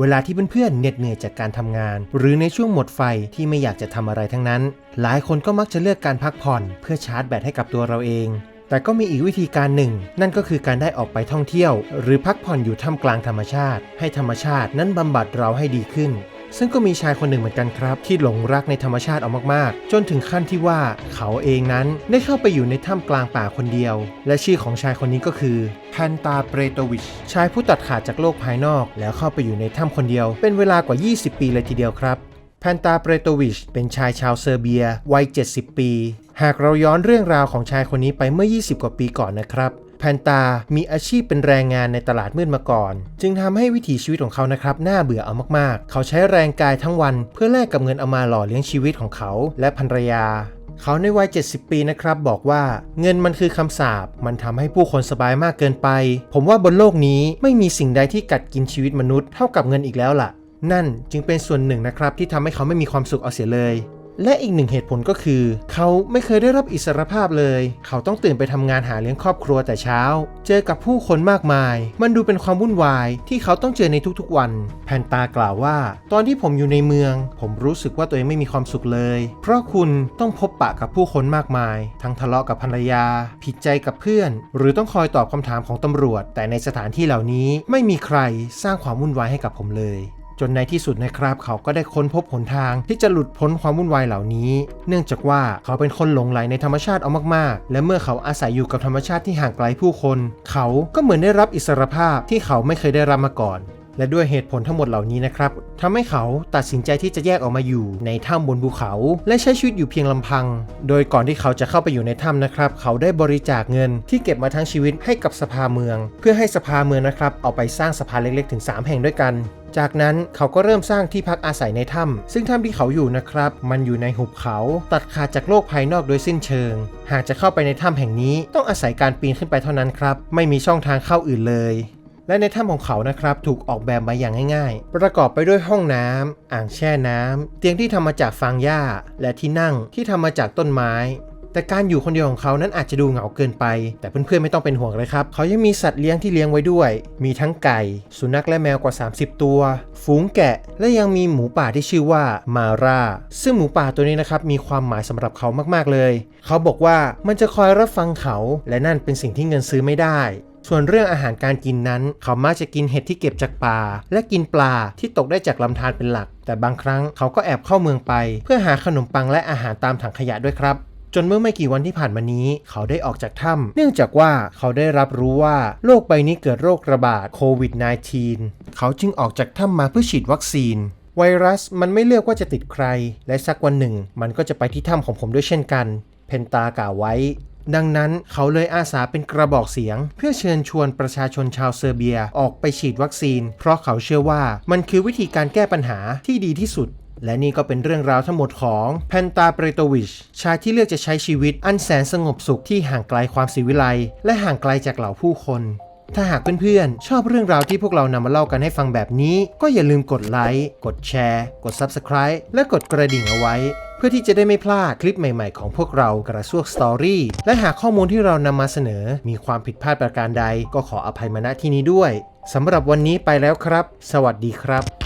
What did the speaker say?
เวลาที่เพื่อนๆเหน็ดเหนื่อยจากการทำงาน หรือในช่วงหมดไฟที่ไม่อยากจะทำอะไรทั้งนั้น หลายคนก็มักจะเลือกการพักผ่อน เพื่อชาร์จแบตให้กับตัวเราเอง แต่ก็มีอีกวิธีการหนึ่ง นั่นก็คือการได้ออกไปท่องเที่ยว หรือพักผ่อนอยู่ท่ามกลางธรรมชาติ ให้ธรรมชาตินั้นบำบัดเราให้ดีขึ้น ซึ่งก็มีชายคนหนึ่งเหมือนกันครับ ที่หลงรักในธรรมชาติเอามากๆ จนถึงขั้นที่ว่าเขาเองนั้นได้เข้าไปอยู่ในถ้ำกลางป่าคนเดียว และชื่อของชายคนนี้ก็คือแพนตาเปรโตวิช ชายผู้ตัดขาดจากโลกภายนอก แล้วเข้าไปอยู่ในถ้ำคนเดียว เป็นเวลากว่า 20 ปีเลยทีเดียวครับ แพนตาเปรโตวิชเป็นชายชาวเซอร์เบียวัย 70 ปี หากเราย้อนเรื่องราวของชายคนนี้ไปเมื่อ 20 กว่าปีก่อนนะครับแพนตา มีอาชีพเป็นแรงงานในตลาดมืดมาก่อน จึงทำให้วิถีชีวิตของเขานะครับ น่าเบื่อเอามากๆ เขาใช้แรงกายทั้งวัน เพื่อแลกกับเงินเอามาหล่อเลี้ยงชีวิตของเขาและภรรยา เขาในวัย 70 ปีนะครับ บอกว่าเงินมันคือคำสาป มันทำให้ผู้คนสบายมากเกินไป ผมว่าบนโลกนี้ไม่มีสิ่งใดที่กัดกินชีวิตมนุษย์เท่ากับเงินอีกแล้วล่ะ นั่นจึงเป็นส่วนหนึ่งนะครับที่ทำให้เขาไม่มีความสุขเอาเสียเลย และอีกหนึ่งเหตุผลก็คือ เขาไม่เคยได้รับอิสรภาพเลย เขาต้องตื่นไปทำงานหาเลี้ยงครอบครัวแต่เช้า เจอกับผู้คนมากมาย มันดูเป็นความวุ่นวายที่เขาต้องเจอในทุกๆวัน แพนตากล่าวว่า ตอนที่ผมอยู่ในเมือง ผมรู้สึกว่าตัวเองไม่มีความสุขเลย เพราะคุณต้องพบปะกับผู้คนมากมาย ทั้งทะเลาะกับภรรยา ผิดใจกับเพื่อน หรือต้องคอยตอบคำถามของตำรวจ แต่ในสถานที่เหล่านี้ไม่มีใครสร้างความวุ่นวายให้กับผมเลย จนในที่สุดนะครับ เขาก็ได้ค้นพบหนทางที่จะหลุดพ้นความวุ่นวายเหล่านี้ เนื่องจากว่าเขาเป็นคนหลงไหลในธรรมชาติเอามากๆ และเมื่อเขาอาศัยอยู่กับธรรมชาติที่ห่างไกลผู้คน เขาก็เหมือนได้รับอิสรภาพที่เขาไม่เคยได้รับมาก่อน และด้วยเหตุผลทั้งหมดเหล่านี้นะครับทำให้เขาตัดสินใจที่จะแยกออกมาอยู่ในถ้ำบนภูเขา และใช้ชีวิตอยู่เพียงลำพัง โดยก่อนที่เขาจะเข้าไปอยู่ในถ้ำนะครับ เขาได้บริจาคเงินที่เก็บมาทั้งชีวิตให้กับสภาเมือง เพื่อให้สภาเมืองนะครับเอาไปสร้างสะพาเล็กๆ ถึง 3 แห่งด้วยกันจากนั้นเขาก็เริ่มสร้างที่พักอาศัยในถ้ำซึ่งถ้ำที่เขาอยู่นะครับ มันอยู่ในหุบเขาตัดขาดจากโลกภายนอกโดยสิ้นเชิง หากจะเข้าไปในถ้ำแห่งนี้ต้องอาศัยการปีนขึ้นไปเท่านั้นครับ ไม่มีช่องทางเข้าอื่นเลย และในถ้ำของเขานะครับถูกออกแบบมาอย่างง่ายๆ ประกอบไปด้วยห้องน้ำอ่างแช่น้ำเตียงที่ทำมาจากฟางหญ้า และที่นั่งที่ทำมาจากต้นไม้ แต่การอยู่คนเดียวของเขานั้นอาจจะดูเหงาเกินไป แต่เพื่อนๆไม่ต้องเป็นห่วงเลยครับ เขายังมีสัตว์เลี้ยงที่เลี้ยงไว้ด้วย มีทั้งไก่ สุนัขและแมวกว่า 30 ตัว ฝูงแกะ และยังมีหมูป่าที่ชื่อว่ามาร่า ซึ่งหมูป่าตัวนี้นะครับมีความหมายสำหรับเขามากๆเลย เขาบอกว่ามันจะคอยรับฟังเขา และนั่นเป็นสิ่งที่เงินซื้อไม่ได้ ส่วนเรื่องอาหารการกินนั้น เขามักจะกินเห็ดที่เก็บจากป่า และกินปลาที่ตกได้จากลำธารเป็นหลัก แต่บางครั้งเขาก็แอบเข้าเมืองไป เพื่อหาขนมปังและอาหารตามถังขยะด้วยครับจนเมื่อไม่กี่วันที่ผ่านมานี้ เขาได้ออกจากถ้ำเนื่องจากว่าเขาได้รับรู้ว่าโลกใบนี้เกิดโรคระบาดโควิด -19 เขาจึงออกจากถ้ำมาเพื่อฉีดวัคซีน ไวรัสมันไม่เลือกว่าจะติดใคร และสักวันหนึ่ง มันก็จะไปที่ถ้ำของผมด้วยเช่นกัน เพนตากล่าวไว้ ดังนั้นเขาเลยอาสาเป็นกระบอกเสียง เพื่อเชิญชวนประชาชนชาวเซอร์เบียออกไปฉีดวัคซีน เพราะเขาเชื่อว่ามันคือวิธีการแก้ปัญหาที่ดีที่สุดและนี่ก็เป็นเรื่องราวทั้งหมดของแพนตาเปรโตวิช ชายที่เลือกจะใช้ชีวิตอันแสนสงบสุขที่ห่างไกลความสิวิไลและห่างไกลจากเหล่าผู้คน ถ้าหากเพื่อนๆ ชอบเรื่องราวที่พวกเรานำมาเล่ากันให้ฟังแบบนี้ ก็อย่าลืมกดไลค์ กดแชร์ กด Subscribe และกดกระดิ่งเอาไว้ เพื่อที่จะได้ไม่พลาดคลิปใหม่ๆ ของพวกเรากระซวกสตอรี่และหากข้อมูลที่เรานำมาเสนอ มีความผิดพลาดประการใด ก็ขออภัยมาณที่นี้ด้วยสำหรับวันนี้ไปแล้วครับ สวัสดีครับ